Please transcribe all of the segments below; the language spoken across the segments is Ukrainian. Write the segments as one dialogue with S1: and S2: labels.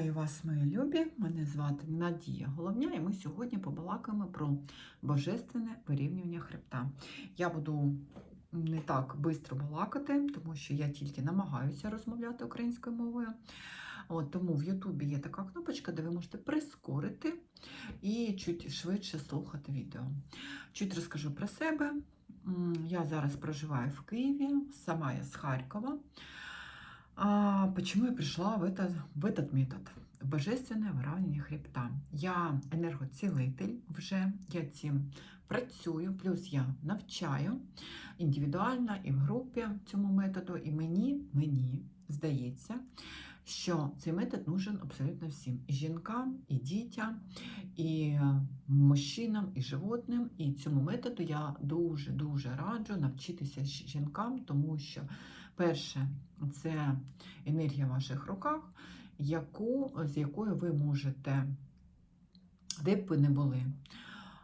S1: Вітаю вас, мої любі! Мене звати Надія Головня, і ми сьогодні побалакаємо про божественне вирівнювання хребта. Я буду не так швидко балакати, тому що я тільки намагаюся розмовляти українською мовою. От, Тому в Ютубі є така кнопочка, де ви можете прискорити і чуть швидше слухати відео. Чуть розкажу про себе. Я зараз проживаю в Києві, сама я з Харкова. А почему я пришла в, это, в этот метод? Божественне виравнювання хребта. Я енергоцілитель вже, я цим працюю, плюс я навчаю індивідуально і в групі цьому методу. І мені, мені здається, що цей метод нужен абсолютно всім: і жінкам, і дітям, і мужчинам, і животним. І цьому методу я дуже-дуже раджу навчитися жінкам, тому що перше, це енергія в ваших руках, яку, з якою ви можете, де б ви не були,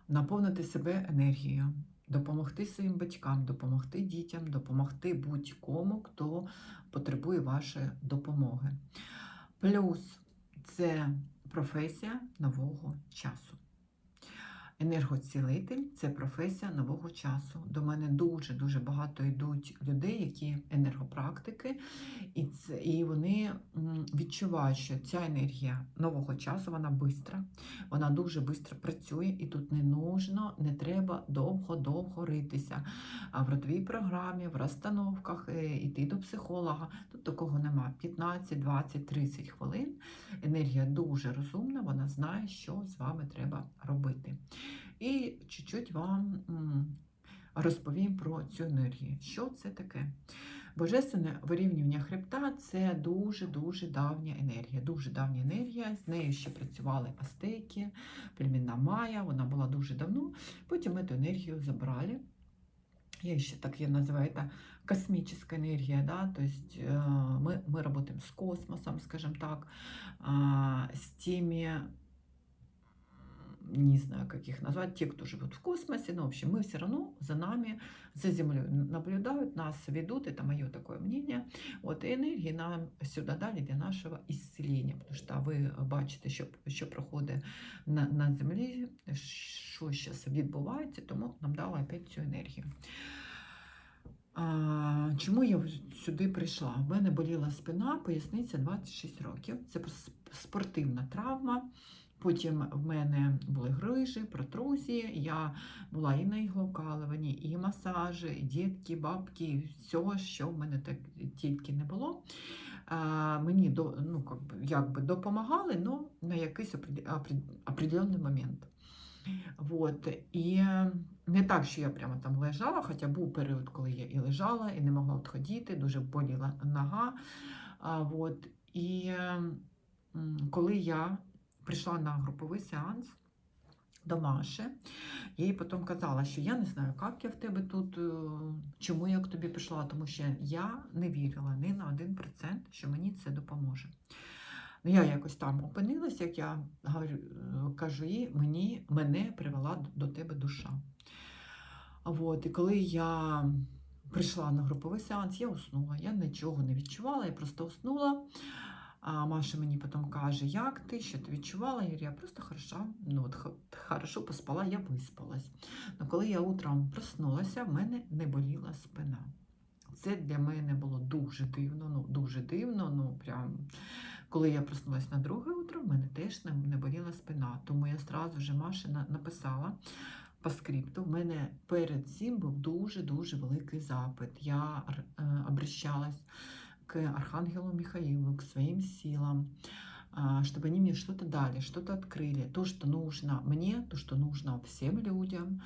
S1: наповнити себе енергією, допомогти своїм батькам, допомогти дітям, допомогти будь-кому, хто потребує вашої допомоги. Плюс це професія нового часу. Енергоцілитель це професія нового часу. До мене дуже-дуже багато йдуть людей, які енергопрактики, і це, і вони відчувають, що ця енергія нового часу вона бистра, вона дуже швидко працює, і тут не нужно, не треба довго-довго ритися. А в ротовій програмі, в розстановках, йти до психолога. Тут такого нема. 15, 20, 30 хвилин. Енергія дуже розумна, вона знає, що з вами треба робити. І чуть-чуть вам розповім про цю енергію. Що це таке? Божественне вирівнювання хребта це дуже-дуже давня енергія. Дуже давня енергія. З нею ще працювали астеки, племінна Майя, вона була дуже давно. Потім ми цю енергію забрали. Я ще так ее называю, это космическая энергия, да, то есть э, мы, мы работаем с космосом, скажем так, э, с теми не знаю, как их назвать, те, кто живут в космосе, но, в общем, мы все равно за нами, за Землей наблюдают, нас ведут, это мое такое мнение. Вот, и энергии нам сюда дали для нашего исцеления, потому что ви бачите, що, що проходить на, на Землі, що зараз відбувається, тому нам дали опять цю енергію. А, Чому я сюди прийшла? У мене боліла спина, поясниця 26 років. Це спортивна травма. Потім в мене були грижі, протрузії, я була і на іглокалуванні, і масажі, і дітки, бабки, і все, що в мене так тільки не було. А, Мені до, ну, якби допомагали, але на якийсь определенний момент. Вот. І не так, що я прямо там лежала, хоча був період, коли я і лежала, і не могла відходити, дуже боліла нога. А, вот. І коли я прийшла на груповий сеанс до Маші. Я їй потім казала, що я не знаю, як я в тебе тут, е, чому я к тобі прийшла, тому що я не вірила ні на один процент, що мені це допоможе. Ну, Я якось там опинилася, як я кажу їй, мені, мене привела до тебе душа. От, І коли я прийшла на груповий сеанс, я уснула. Я нічого не відчувала, я просто уснула. А Маша мені потім каже, як ти, що ти відчувала? Я говорю, я просто хорошо, ну, от, хорошо поспала, я виспалась. Но коли я утром проснулася, в мене не боліла спина. Це для мене було дуже дивно, ну дуже дивно. ну прям... Коли я проснулася на друге утро, в мене теж не, не боліла спина. Тому я одразу вже Маші написала по скрипту. В мене перед цим був дуже-дуже великий запит. Я е, обращалась к Архангелу Михаилу, к своим силам, чтобы они мне что-то дали, что-то открыли, то, что нужно мне, то, что нужно всем людям,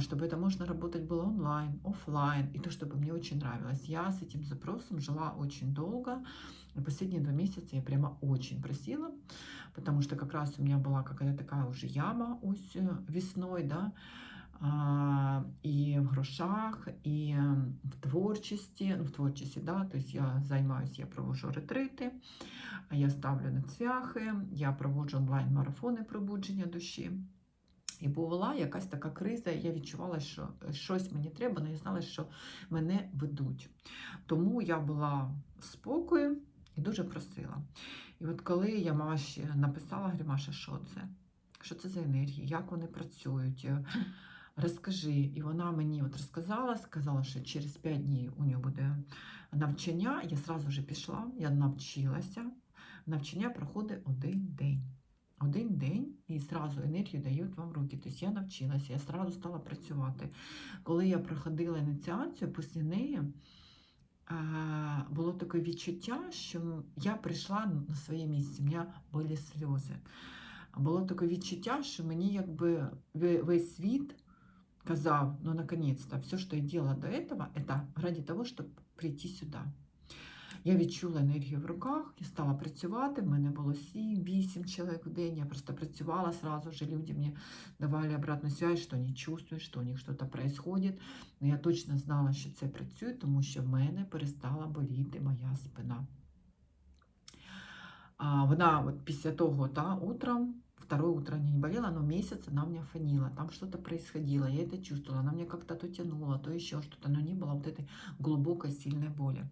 S1: чтобы это можно работать было онлайн, офлайн, и то, чтобы мне очень нравилось. Я с этим запросом жила очень долго, последние два месяца я прямо очень просила, потому что как раз у меня была какая-то такая уже яма ось э, весной, да, і в грошах, і в творчості. Ну, в творчості, да, тобто я займаюся, я проводжу ретрити, я ставлю на цвяхи, я проводжу онлайн-марафони пробудження душі. І була якась така криза, я відчувала, що щось мені треба, але я знала, що мене ведуть. Тому я була в спокою і дуже просила. І от коли я Маші написала, говорю, Маша, що це? Що це за енергії? Як вони працюють? Розкажи. І вона мені от розказала, сказала, що через 5 днів у нього буде навчання. Я одразу вже пішла, я навчилася. Навчання проходить один день. Один день і зразу енергію дають вам руки. Тобто я навчилася, я зразу стала працювати. Коли я проходила ініціацію, після неї було таке відчуття, що я прийшла на своє місце, у мене були сльози. Було таке відчуття, що мені якби весь світ казав, ну наконец-то, все, що я делала до этого, это ради того, щоб прийти сюди. Я відчула енергію в руках, я стала працювати. В мене було 7-8 чоловік в день. Я просто працювала сразу же. Люди мне давали обратную связь, що вони чувствують, що у них щось происходит. Но я точно знала, що це працює, тому що в мене перестала боліти моя спина. А, вона от після того, та, утром, второе утро не болела, но месяц она у меня фонила, там что-то происходило, я это чувствовала, она мне как-то то тянула, то еще что-то, но не было вот этой глубокой, сильной боли.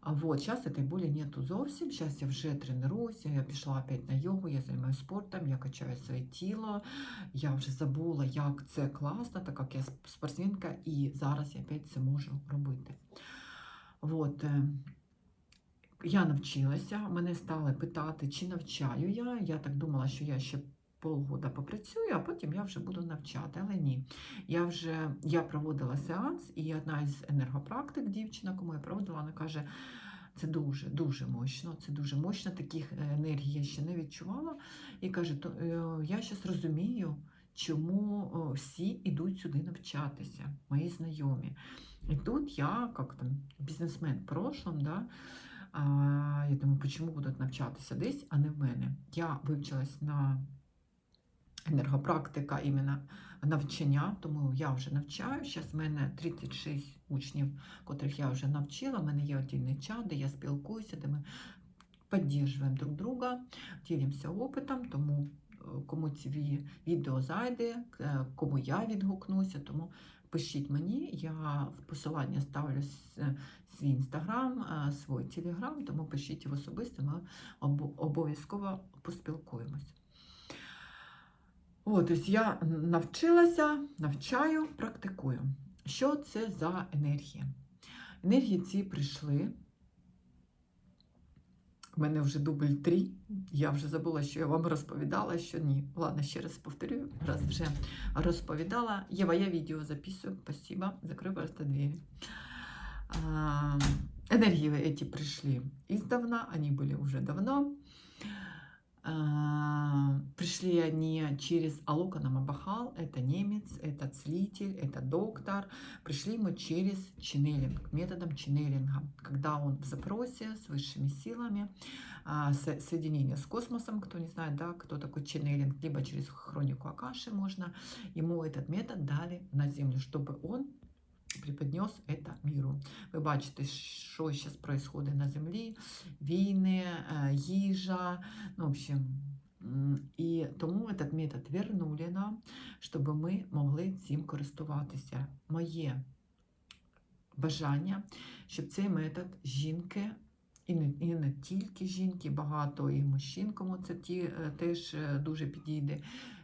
S1: А Вот, сейчас этой боли нету зовсім, сейчас я вже тренуюся, я пішла опять на йогу, я займаюся спортом, я качаю своє тіло, я вже забула, як це класно, так як я сп- спортсменка, і зараз я опять це можу робити. Вот. я навчилася, мене стали питати, чи навчаю я. Я так думала, що я ще полгода попрацюю, а потім я вже буду навчати. Але ні. Я вже я проводила сеанс, і одна із енергопрактик, дівчина, кому я проводила, вона каже: це дуже, дуже мощно, це дуже мощно. Таких е, енергій я ще не відчувала. І каже, то е, я зараз розумію, чому всі йдуть сюди навчатися, мої знайомі. І тут я, як там бізнесмен в прошлом, да, я думаю, чому будуть навчатися десь, а не в мене. Я вивчилась на енергопрактика іменно навчання, тому я вже навчаю. Зараз в мене 36 учнів, котрих я вже навчила. У мене є отдільний чат, де я спілкуюся, де ми підтримуємо друг друга, ділимося опитом, тому е, кому ці відео зайде, е, кому я відгукнуся, тому пишіть мені, я в посилання ставлю свій інстаграм, е, свій телеграм, тому пишіть в особисто, ми обов'язково поспілкуємось. От, ось я навчилася, навчаю, практикую. Що це за енергія? Енергії ці прийшли. У мене вже дубль 3. Я вже забула, що я вам розповідала, що ні. Ладно, ще раз повторю, раз вже розповідала. Єва, я відео записую. Спасибо. Закрой просто двері. А, Энергии эти пришли издавна, они были уже давно. А, Пришли они через Алока Намабахал, это немец, это целитель, это доктор. Пришли мы через ченнелинг, методом ченнелинга, когда он в запросе с высшими силами, а, со- соединение с космосом, кто не знает, да, кто такой ченнелинг, либо через хронику Акаши можно, ему этот метод дали на Землю, чтобы он преподнес это миру. Ви бачите, що зараз происходит на землі, війни, їжа, ну, в общем, і тому этот метод вернули нам, щоб ми могли цим користуватися. Моє бажання, щоб цей метод жінки, і не, і не тільки жінки, багато і мужчин, кому це ті, е, теж е, дуже підійде,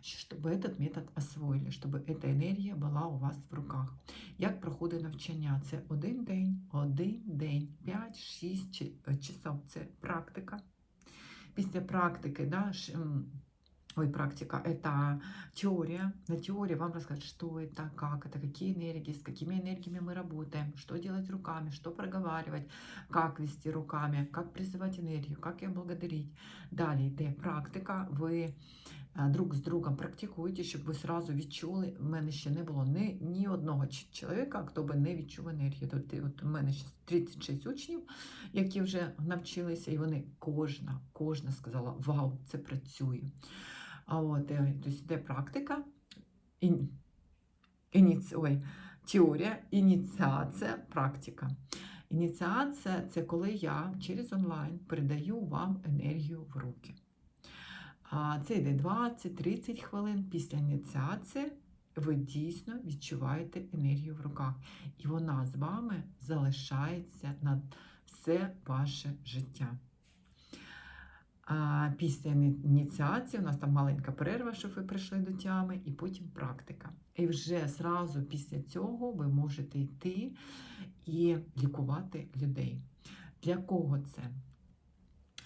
S1: щоб этот метод освоїли, щоб ця енергія була у вас в руках. Як проходить навчання? Це один день, один день, 5-6 часов. Це практика. Після практики, да, ш- м, ой, практика, это теория. На теории вам расскажут, что это, как это, какие энергии, с какими энергиями мы работаем, что делать руками, что проговаривать, как вести руками, как призывать энергию, как ее благодарить. Далее йде практика. Ви е, друг з другом практикуєте, щоб ви сразу відчули. В мене ще не було ні, ні одного чоловіка, хто би не відчув енергію. Тобто, от у мене ще 36 учнів, які вже навчилися, і вони кожна, кожна сказала: Вау, це працює. А от е, тобто йде практика, і, ініці, ой, теорія, ініціація, практика. Ініціація це коли я через онлайн передаю вам енергію в руки. Це йде 20-30 хвилин після ініціації. Ви дійсно відчуваєте енергію в руках, і вона з вами залишається на все ваше життя. А, після ініціації у нас там маленька перерва, щоб ви прийшли до тями, і потім практика. І вже зразу після цього ви можете йти і лікувати людей. Для кого це?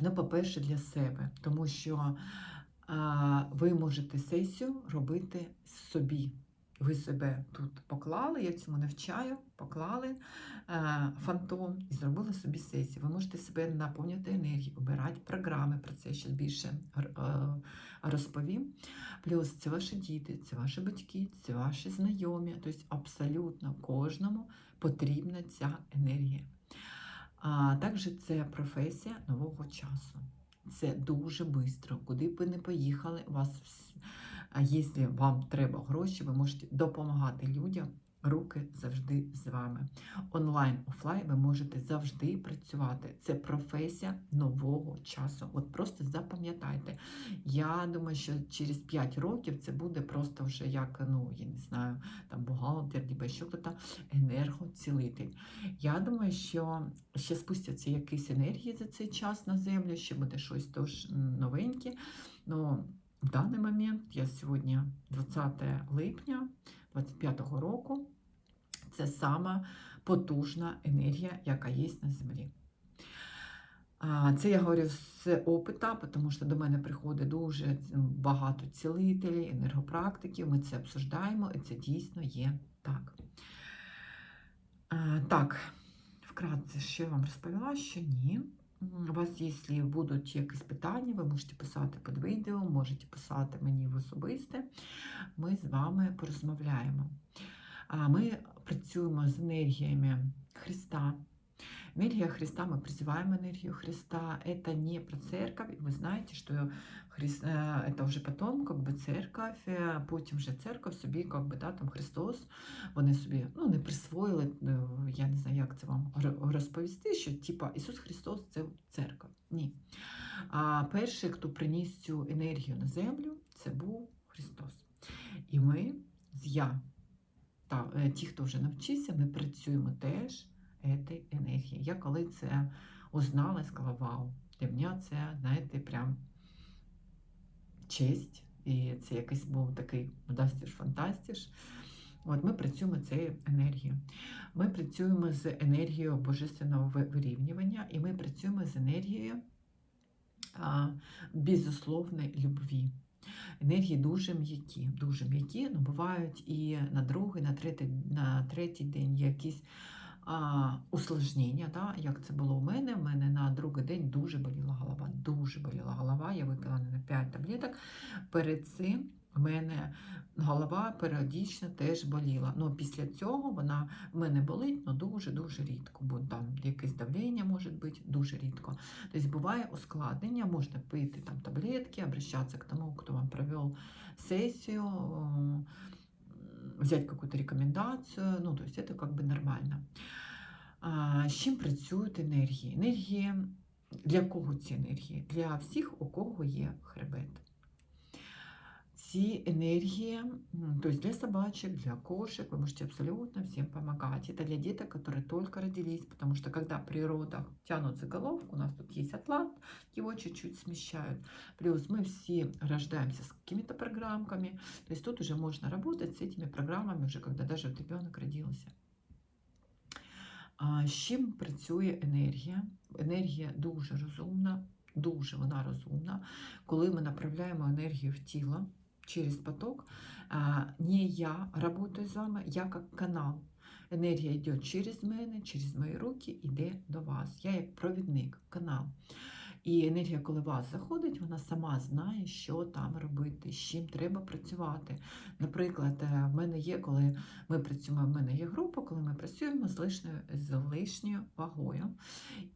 S1: Ну, по-перше, для себе, тому що а, ви можете сесію робити собі. Ви себе тут поклали, я цьому навчаю, поклали е, фантом і зробили собі сесію. Ви можете себе наповнювати енергією, обирати програми, про це ще більше е, розповім. Плюс це ваші діти, це ваші батьки, це ваші знайомі. Тобто абсолютно кожному потрібна ця енергія. А також це професія нового часу. Це дуже швидко. Куди б ви не поїхали, у вас якщо вам треба гроші, ви можете допомагати людям. Руки завжди з вами. Онлайн, офлайн ви можете завжди працювати. Це професія нового часу. От просто запам'ятайте. Я думаю, що через 5 років це буде просто вже як, ну, я не знаю, там бухгалтер, ніби ще хто-то, енергоцілитель. Я думаю, що ще спустяться якісь енергії за цей час на землю, ще буде щось теж новеньке. Ну, в даний момент, я сьогодні 20 липня 25-го року, це сама потужна енергія, яка є на землі. Це я говорю з опита, тому що до мене приходить дуже багато цілителів, енергопрактиків. Ми це обсуждаємо, і це дійсно є так. Так, вкратце, що я вам розповіла, що ні. У вас, якщо будуть якісь питання, ви можете писати під відео, можете писати мені в особисте. Ми з вами порозмовляємо. Ми працюємо з енергіями Христа. Энергия Христа, мы призываем энергию Христа. Это не про церковь. И Вы знаете, что Хрис- э, это вже потом, как бы церковь, е, потім вже церковь собі, как би, да, там Христос, вони собі ну, не присвоїли, е, я не знаю, як це вам ро- розповісти, що типа Ісус Христос це церква. Ні. А перший, хто приніс цю енергію на землю, це був Христос. І ми з я, та е, ті, хто вже навчився, ми працюємо теж цієї енергії. Я коли це узнала, сказала, вау, для мене це, знаєте, прям честь. І це якийсь був такий фантастіш. От ми працюємо цією енергією. Ми працюємо з енергією божественного вирівнювання, і ми працюємо з енергією а, безусловної любві. Енергії дуже м'які, дуже м'які, ну бувають і на другий, на третій, на третій день якісь а, усложнення, да, як це було у мене. У мене на другий день дуже боліла голова. Дуже боліла голова. Я випила не на 5 таблеток. Перед цим в мене голова періодично теж боліла. Ну, після цього вона в мене болить ну, дуже-дуже рідко, бо там якесь давлення може бути дуже рідко. Тобто буває ускладнення, можна пити там таблетки, обращатися к тому, хто вам провел сессию, э, взять какую-то рекомендацию, ну, то есть это как бы нормально. А, з чим працюють енергії? Енергії для кого ці енергії? Для всіх, у кого є хребет Ці енергії, м, то есть для собачек, для кошек, вы можете абсолютно всем помогать. Это для деток, которые только родились, потому что когда при родах тянут за головку, у нас тут есть атлант, его чуть-чуть смещают. Плюс мы все рождаемся с какими-то программками, то есть тут уже можно работать с этими программами, уже когда даже вот ребенок родился. А, з чим працює енергія? Енергія дуже розумна, дуже вона розумна. Коли ми направляємо енергію в тіло через поток, не я работаю з вами, я як канал. Енергія йде через мене, через мої руки, йде до вас. Я як провідник, канал. І енергія, коли вас заходить, вона сама знає, що там робити, з чим треба працювати. Наприклад, е, в мене є, коли ми працюємо, в мене є група, коли ми працюємо з лишньою, з лишньою вагою.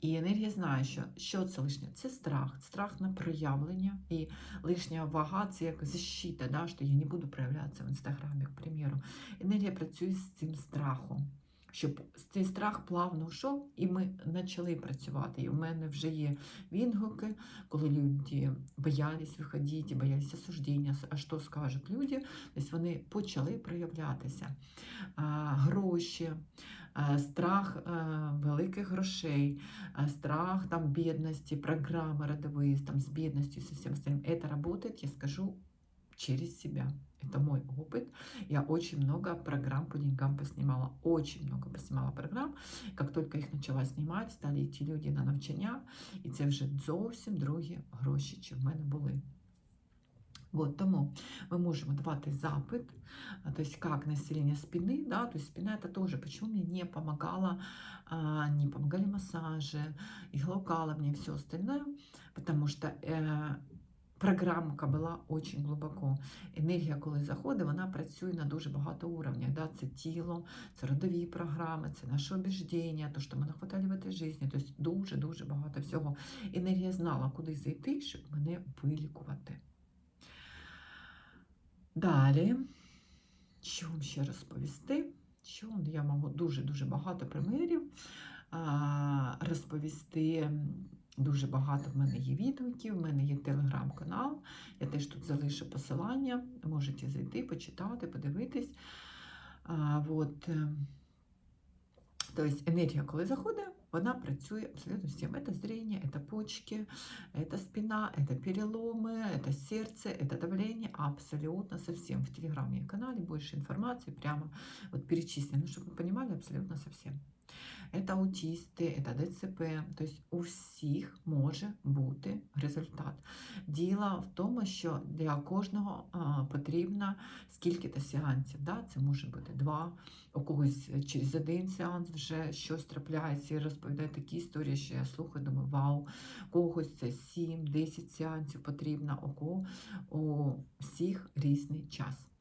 S1: І енергія знає, що, що це лишнє? Це страх, страх на проявлення. І лишня вага це як защита, да, що я не буду проявлятися в інстаграмі, к примеру. Енергія працює з цим страхом щоб цей страх плавно йшов, і ми почали працювати. І в мене вже є відгуки, коли люди боялись виходити, боялись осуждення, а що скажуть люди, тобто вони почали проявлятися. А, Гроші, а, страх а, великих грошей, а, страх там, бедности, программы родовые там, с бедностью, со всем остальным. Это работает, я скажу, через себя. Это мой опыт. Я очень много программ по деньгам поснимала. Очень много поснимала программ. Как только їх почала знімати, стали йти люди на навчання, і це вже зовсім другі гроші, чи в мене були. Вот, тому мы можем давать запит, а, то есть как население спины, да, то есть спина это тоже, почему мне не помогала, а, не помогали массажи, иглоукала мне и все остальное, потому что э, програмка була очень глибоко. Енергія, коли заходить, вона працює на дуже багато уровнях. Да? Це тіло, це родові програми, це наше убіждення, то, що ми нахватали в цій житті. Тобто дуже-дуже багато всього. Енергія знала, куди зайти, щоб мене вилікувати. Далі, що вам ще розповісти? Що я можу дуже-дуже багато примірів розповісти. Дуже багато в мене є відгуків, в мене є телеграм-канал. Я теж тут залишу посилання. Можете зайти, почитати, подивитись. А, вот. е, Тобто енергія, коли заходить, вона працює абсолютно всім. Це зрение, це почки, це спина, це переломи, це серце, це давлення, абсолютно со всем. В телеграм-канале больше информации, прямо вот перечислено, чтобы вы понимали, абсолютно со всем. Это аутісти, це ДЦП, тобто у всіх може бути результат. Діло в тому, що для кожного потрібно скільки-то сеансів. Да? Це може бути два, у когось через один сеанс вже щось трапляється і розповідає такі історії, що я слухаю, думаю, вау, у когось це 7-10 сеансів потрібно, у кого у всіх різний час.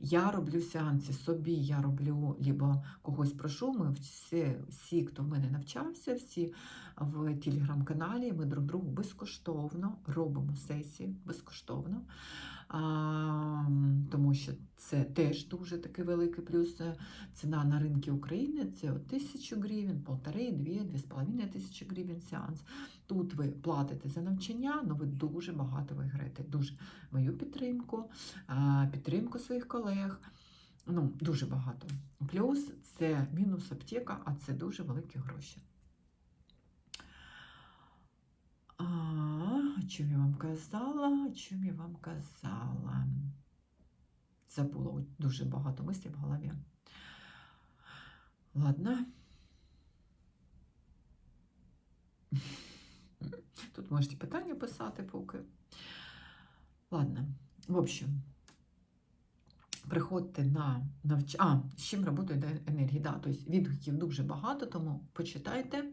S1: Я роблю сеанси собі, я роблю, либо когось прошу. Ми всі, всі, хто в мене навчався, всі в телеграм-каналі, ми друг другу безкоштовно робимо сесії безкоштовно. Тому що це теж дуже такий великий плюс. Ціна на ринку України це тисячу гривень, полтори, дві, дві з половиною тисячі гривень сеанс. Тут ви платите за навчання, але ви дуже багато виграєте. Дуже мою підтримку, підтримку своїх колег. Ну, дуже багато. Плюс це мінус аптека, а це дуже великі гроші. А, о чому я вам казала? О чому я вам казала? Забула от дуже багато мислів в голові. Ладно. Тут можете питання писати поки. Ладно. В общем, приходьте на навчання. А, з чим працює енергія? Да, тобто відгуків дуже багато, тому почитайте.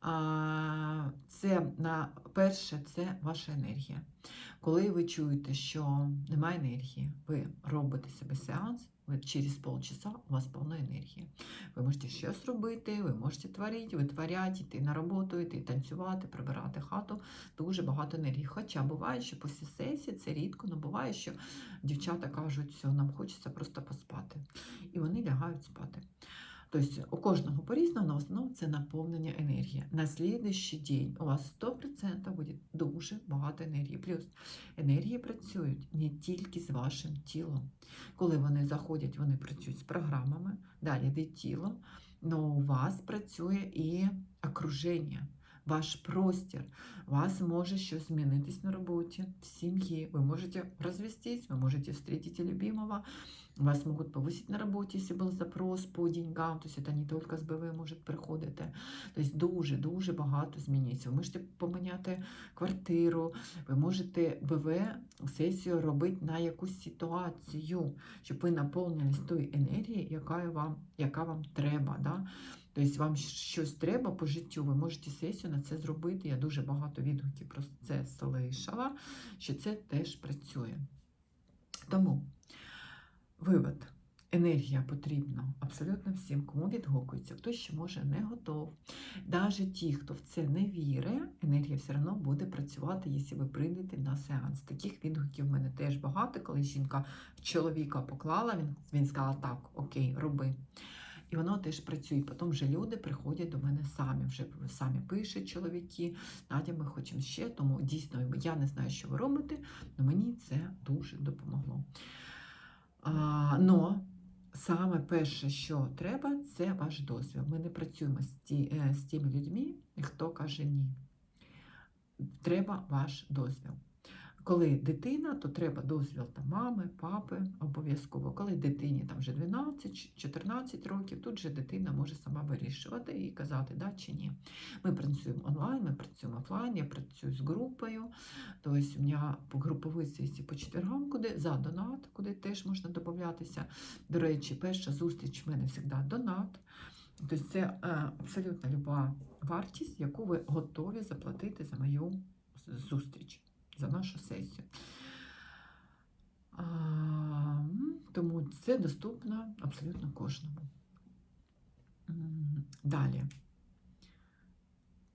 S1: А, Це на перше, це ваша енергія. Коли ви чуєте, що немає енергії, ви робите себе сеанс, через полчаса у вас повна енергія. Ви можете щось робити, ви можете творити, витворяти, йти на роботу, йти танцювати, прибирати хату. Дуже багато енергії. Хоча буває, що після сесії це рідко, але буває, що дівчата кажуть, що нам хочеться просто поспати. І вони лягають спати. Тобто у кожного по-різному, але основному це наповнення енергії. На слідуючий день у вас 100% буде дуже багато енергії. Плюс енергії працюють не тільки з вашим тілом. Коли вони заходять, вони працюють з програмами, далі йде тілом, але у вас працює і окруження Ваш простір, у вас може щось змінитись на роботі, в сім'ї. Ви можете розвестись, ви можете встретить любимого, вас могут повысить на работе, если был запрос по деньгам, то есть это не только з БВ може приходити. Тобто дуже-дуже багато зміниться. Ви можете поміняти квартиру, ви можете БВ сесію робити на якусь ситуацію, щоб ви наповнились тою енергією, яка вам, яка вам треба. Да? Тобто вам щось треба по життю, ви можете сесію на це зробити. Я дуже багато відгуків про це слышала, що це теж працює. Тому. Вивод. енергія потрібна абсолютно всім, кому відгукується, хто ще може не готов. Навіть ті, хто в це не вірить, енергія все одно буде працювати, якщо ви прийдете на сеанс. Таких відгуків в мене теж багато, коли жінка чоловіка поклала, він, він сказав, так, окей, роби. І воно теж працює. Потім вже люди приходять до мене самі, вже самі пишуть чоловіки. Надя, ми хочемо ще, тому дійсно я не знаю, що ви робите, але мені це дуже допомогло. Но саме перше, що треба, це ваш дозвіл. Ми не працюємо з, ті, е, з тими людьми, хто каже ні. Треба ваш дозвіл. Коли дитина, то треба дозвіл там, мами, папи обов'язково. Коли дитині там вже 12-14 років, тут же дитина може сама вирішувати і казати, да чи ні. Ми працюємо онлайн, ми працюємо офлайн, я працюю з групою. Тобто у мене по груповій сесії по четвергам, куди за донат, куди теж можна додатися. До речі, перша зустріч в мене завжди донат. Тобто це е, абсолютно люба вартість, яку ви готові заплатити за мою зустріч за нашу сесію. Тому це доступно абсолютно кожному. Далі.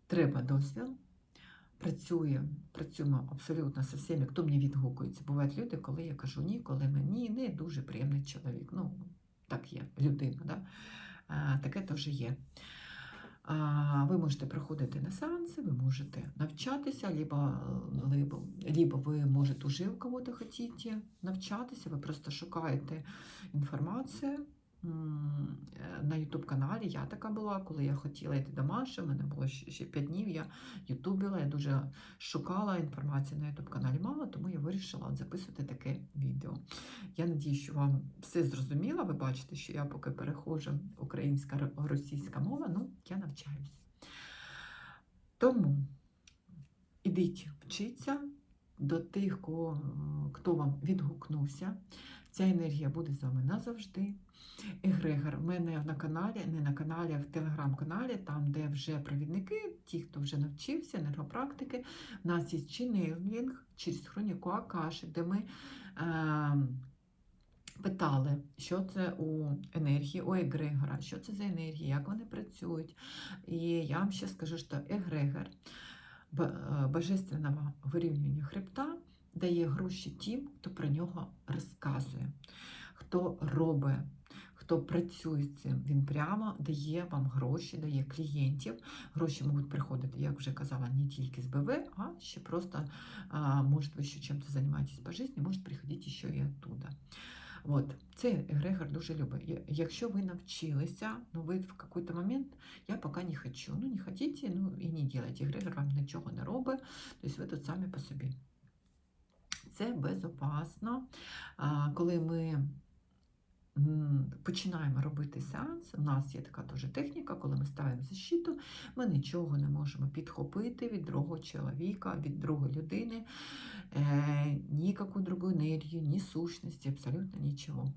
S1: Треба дозвіл. Працює, працюємо абсолютно зі всіми, хто мені відгукується. Бувають люди, коли я кажу ні, коли мені не дуже приємний чоловік. Ну, так є, людина. Да? А, таке теж є. Ви можете приходити на сеанси, ви можете навчатися, либо, либо, либо ви можете уже у кого-то хотіти навчатися, ви просто шукаєте інформацію. Е, На YouTube каналі я така була, коли я хотіла йти до Маші, в мене було ще ще 5 днів, я ютубила, я дуже шукала інформацію на YouTube каналі мало, тому я вирішила от записувати таке відео. Я надію, що вам все зрозуміло. Ви бачите, що я поки переходжу українська російська мова, ну я навчаюся. Тому ідіть вчіться до тих, хто вам відгукнувся. Ця енергія буде з вами назавжди. Егрегор в мене на каналі, не на каналі, а в телеграм-каналі, там, де вже провідники, ті, хто вже навчився, енергопрактики, в нас є ченелінг через хроніку Акаші, де ми е, питали, що це у енергії, у егрегора, що це за енергії, як вони працюють. І я вам ще скажу, що егрегор е, божественного вирівнювання хребта дає гроші тим, хто про нього розказує, хто робить, хто працює з цим. Він прямо дає вам гроші, дає клієнтів. Гроші можуть приходити, як вже казала, не тільки з БВ, а ще просто, може, ви ще чим-то займаєтесь по житті, може приходити ще і оттуда. От, цей егрегор дуже любить. Якщо ви навчилися, ну ви в якийсь момент, я поки не хочу. Ну, не хотите, ну і не делайте. Егрегор вам нічого не робить, тобто ви тут самі по собі. Це безопасно. Коли ми починаємо робити сеанс, у нас є така теж техніка, коли ми ставимо защиту, ми нічого не можемо підхопити від другого чоловіка, від другої людини, ніяку никакую другую энергию, ни сущности, абсолютно ничего.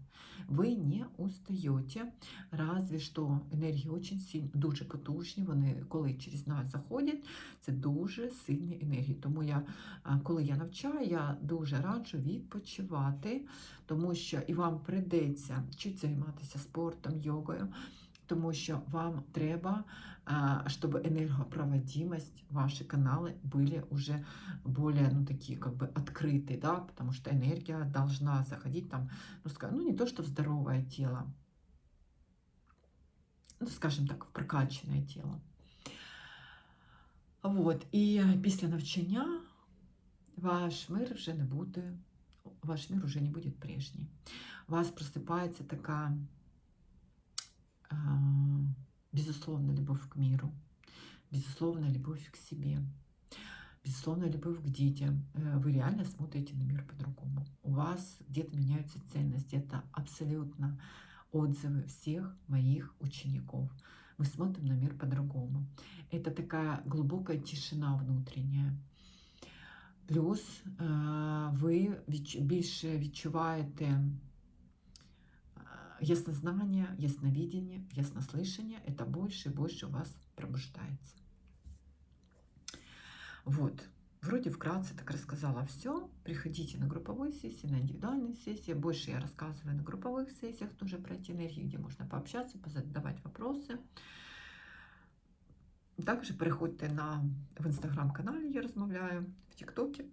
S1: Ви не устаєте, разве що енергії очень сильні, дуже потужні. Вони, коли через нас заходять, це дуже сильні енергії. Тому я, коли я навчаю, я дуже раджу відпочивати, тому що і вам прийдеться чи займатися спортом, йогою. Тому що вам треба, а, щоб енергопроводимость, ваші канали были уже более, ну, такие как бы открытые, да, потому что энергия должна заходить там, ну, ска- ну не то, что в здоровое тело, ну, скажем так, в прокачанное тело. Вот, і після навчання ваш мир вже не буде, ваш мир уже не буде прежній. У вас просипається така а, безусловная любовь к миру, безусловная любовь к себе, безусловная любовь к детям. Э, Вы реально смотрите на мир по-другому. У вас где-то меняются ценности. Это абсолютно отзывы всех моих учеников. Мы смотрим на мир по-другому. Это такая глубокая тишина внутренняя. Плюс е, ви відч- більше відчуваєте е, яснознание, ясновидение, яснослышание. Это больше и больше у вас пробуждается. Вот. Вроде вкратце так рассказала все. Приходите на групповые сессии, на индивидуальные сессии. Больше я рассказываю на групповых сессиях тоже про эти энергии, где можно пообщаться, позадавать вопросы. Також переходьте на в інстаграм-каналі, я розмовляю, в Тіктокі.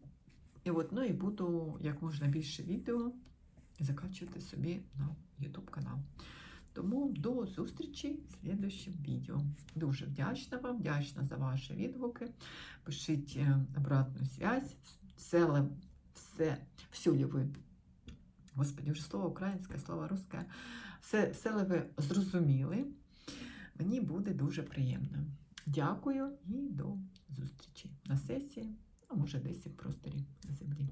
S1: І от, ну і буду як можна більше відео Закачувати собі на YouTube канал. Тому до зустрічі в слідущому відео. Дуже вдячна вам, вдячна за ваші відгуки. Пишіть е, обратну связь. Все, все, ли ви, господи, вже слово українське, слово русське, все, все ли ви зрозуміли, мені буде дуже приємно. Дякую і до зустрічі на сесії, а може десь і в просторі на землі.